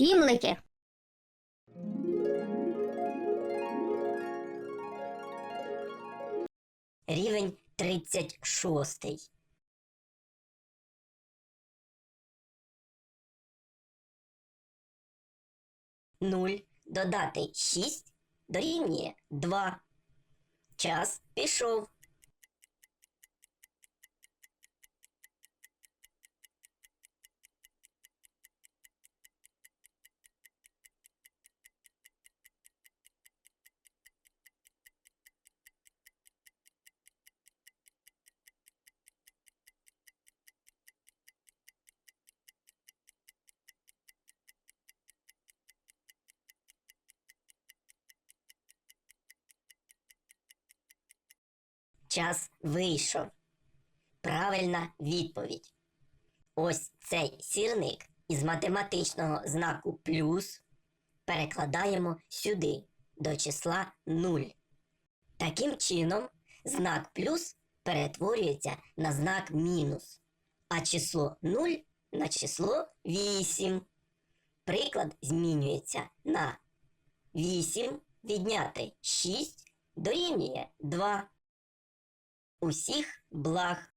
сімлики. Рівень 36. Нуль додати 6 дорівнює 2. Час пішов. Час вийшов. Правильна відповідь. Ось цей сірник із математичного знаку плюс перекладаємо сюди до числа 0. Таким чином, знак плюс перетворюється на знак мінус, а число 0 на число 8. Приклад змінюється на 8 відняти 6 дорівнює 2. Усіх благ!